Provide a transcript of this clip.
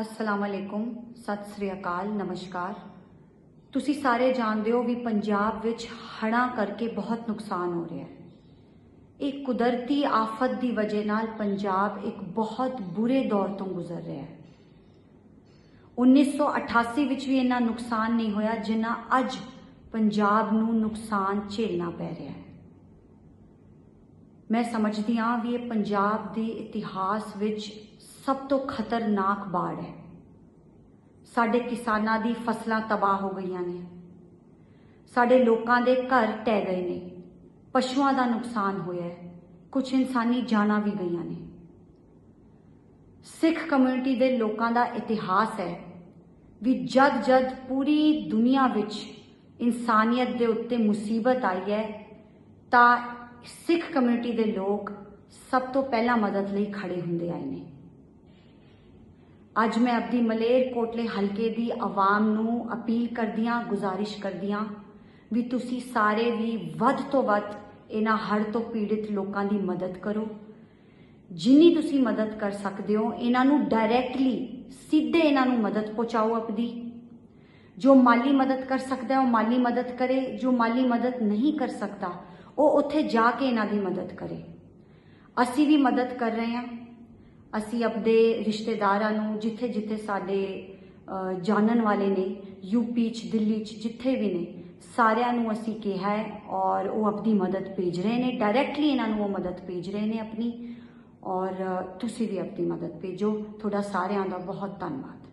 ਅਸਲਾਮ ਅਲੈਕੁਮ ਸਤਿ ਸ੍ਰੀ ਅਕਾਲ ਨਮਸਕਾਰ ਤੁਸੀਂ ਸਾਰੇ ਜਾਣਦੇ ਹੋ ਵੀ ਪੰਜਾਬ ਵਿੱਚ ਹੜ੍ਹਾਂ ਕਰਕੇ ਬਹੁਤ ਨੁਕਸਾਨ ਹੋ ਰਿਹਾ ਹੈ ਇਹ ਕੁਦਰਤੀ ਆਫਤ ਦੀ ਵਜ੍ਹਾ ਨਾਲ ਪੰਜਾਬ ਇੱਕ ਬਹੁਤ ਬੁਰੇ ਦੌਰ ਤੋਂ ਗੁਜ਼ਰ ਰਿਹਾ ਹੈ 1988 ਵਿੱਚ ਵੀ ਇੰਨਾ ਨੁਕਸਾਨ ਨਹੀਂ ਹੋਇਆ ਜਿੰਨਾ ਅੱਜ ਪੰਜਾਬ ਨੂੰ ਨੁਕਸਾਨ ਝੇਲਣਾ ਪੈ ਰਿਹਾ ਹੈ। ਮੈਂ ਸਮਝਦੀ ਹਾਂ ਵੀ ਇਹ ਪੰਜਾਬ ਦੇ ਇਤਿਹਾਸ ਵਿੱਚ ਸਭ ਤੋਂ ਖਤਰਨਾਕ ਬਾੜ ਹੈ। ਸਾਡੇ ਕਿਸਾਨਾਂ ਦੀ ਫਸਲਾਂ ਤਬਾਹ ਹੋ ਗਈਆਂ ਨੇ। ਸਾਡੇ ਲੋਕਾਂ ਦੇ ਘਰ ਟਹਿ ਗਏ ਨੇ। ਪਸ਼ੂਆਂ ਦਾ ਨੁਕਸਾਨ ਹੋਇਆ ਹੈ। ਕੁਝ ਇਨਸਾਨੀ ਜਾਨਾਂ ਵੀ ਗਈਆਂ ਨੇ। ਸਿੱਖ ਕਮਿਊਨਿਟੀ ਦੇ ਲੋਕਾਂ ਦਾ ਇਤਿਹਾਸ ਹੈ ਵੀ ਜਦ ਜਦ ਪੂਰੀ ਦੁਨੀਆ ਵਿੱਚ ਇਨਸਾਨੀਅਤ ਦੇ ਉੱਤੇ ਮੁਸੀਬਤ ਆਈ ਹੈ, ਤਾਂ ਸਿੱਖ ਕਮਿਊਨਿਟੀ ਦੇ ਲੋਕ ਸਭ ਤੋਂ ਪਹਿਲਾਂ ਮਦਦ ਲਈ ਖੜੇ ਹੁੰਦੇ ਆਏ ਨੇ। ਅੱਜ ਮੈਂ ਆਪਦੀ ਮਲੇਰ ਕੋਟਲੇ ਹਲਕੇ ਦੀ ਆਵਾਮ ਨੂੰ ਅਪੀਲ ਕਰਦੀਆਂ, ਗੁਜ਼ਾਰਿਸ਼ ਕਰਦੀਆਂ ਵੀ ਤੁਸੀਂ ਸਾਰੇ ਵੀ ਵੱਧ ਤੋਂ ਵੱਧ ਇਹਨਾਂ ਹੜ੍ਹ ਤੋਂ ਪੀੜਿਤ ਲੋਕਾਂ ਦੀ ਮਦਦ ਕਰੋ। ਜਿੰਨੀ ਤੁਸੀਂ ਮਦਦ ਕਰ ਸਕਦੇ ਹੋ, ਇਹਨਾਂ ਨੂੰ ਡਾਇਰੈਕਟਲੀ ਸਿੱਧੇ ਇਹਨਾਂ ਨੂੰ ਮਦਦ ਪਹੁੰਚਾਓ ਆਪਦੀ। ਜੋ ਮਾਲੀ ਮਦਦ ਕਰ ਸਕਦਾ ਹੈ, ਉਹ ਮਾਲੀ ਮਦਦ ਕਰੇ, ਜੋ ਮਾਲੀ ਮਦਦ ਨਹੀਂ ਕਰ ਸਕਦਾ, ਉਹ ਉੱਥੇ ਜਾ ਕੇ ਇਹਨਾਂ ਦੀ ਮਦਦ ਕਰੇ। ਅਸੀਂ ਵੀ ਮਦਦ ਕਰ ਰਹੇ ਹਾਂ। ਅਸੀਂ ਆਪਣੇ ਰਿਸ਼ਤੇਦਾਰਾਂ ਨੂੰ ਜਿੱਥੇ ਜਿੱਥੇ ਸਾਡੇ ਜਾਣਨ ਵਾਲੇ ਨੇ ਯੂਪੀ ਚ, ਦਿੱਲੀ ਚ, ਜਿੱਥੇ ਵੀ ਨੇ, ਸਾਰਿਆਂ ਨੂੰ ਅਸੀਂ ਕਿਹਾ ਹੈ ਔਰ ਉਹ ਆਪਣੀ ਮਦਦ ਭੇਜ ਰਹੇ ਨੇ ਡਾਇਰੈਕਟਲੀ ਇਹਨਾਂ ਨੂੰ ਉਹ ਮਦਦ ਭੇਜ ਰਹੇ ਨੇ ਆਪਣੀ ਔਰ ਤੁਸੀਂ ਵੀ ਆਪਣੀ ਮਦਦ ਭੇਜੋ। ਤੁਹਾਡਾ ਸਾਰਿਆਂ ਦਾ ਬਹੁਤ ਧੰਨਵਾਦ।